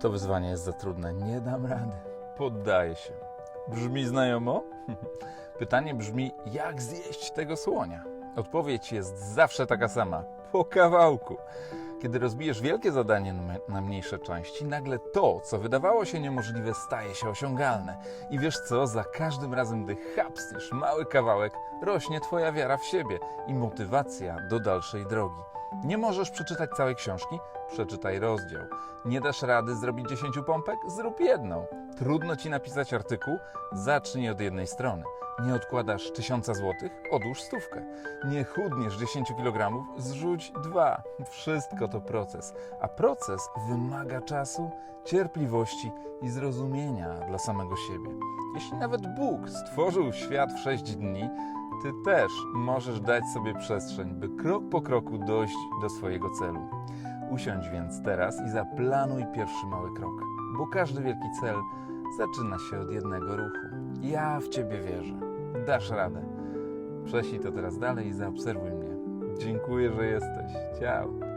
To wyzwanie jest za trudne. Nie dam rady. Poddaję się. Brzmi znajomo? Pytanie brzmi, jak zjeść tego słonia? Odpowiedź jest zawsze taka sama. Po kawałku. Kiedy rozbijesz wielkie zadanie na- mniejsze części, nagle to, co wydawało się niemożliwe, staje się osiągalne. I wiesz co? Za każdym razem, gdy chapstisz mały kawałek, rośnie Twoja wiara w siebie i motywacja do dalszej drogi. Nie możesz przeczytać całej książki? Przeczytaj rozdział. Nie dasz rady zrobić 10 pompek? Zrób jedną. Trudno ci napisać artykuł? Zacznij od jednej strony. Nie odkładasz tysiąca złotych? Odłóż stówkę. Nie chudniesz 10 kg? Zrzuć dwa. Wszystko to proces. A proces wymaga czasu, cierpliwości i zrozumienia dla samego siebie. Jeśli nawet Bóg stworzył świat w 6 dni, ty też możesz dać sobie przestrzeń, by krok po kroku dojść do swojego celu. Usiądź więc teraz i zaplanuj pierwszy mały krok, bo każdy wielki cel zaczyna się od jednego ruchu. Ja w ciebie wierzę. Dasz radę. Prześlij to teraz dalej i zaobserwuj mnie. Dziękuję, że jesteś. Ciao.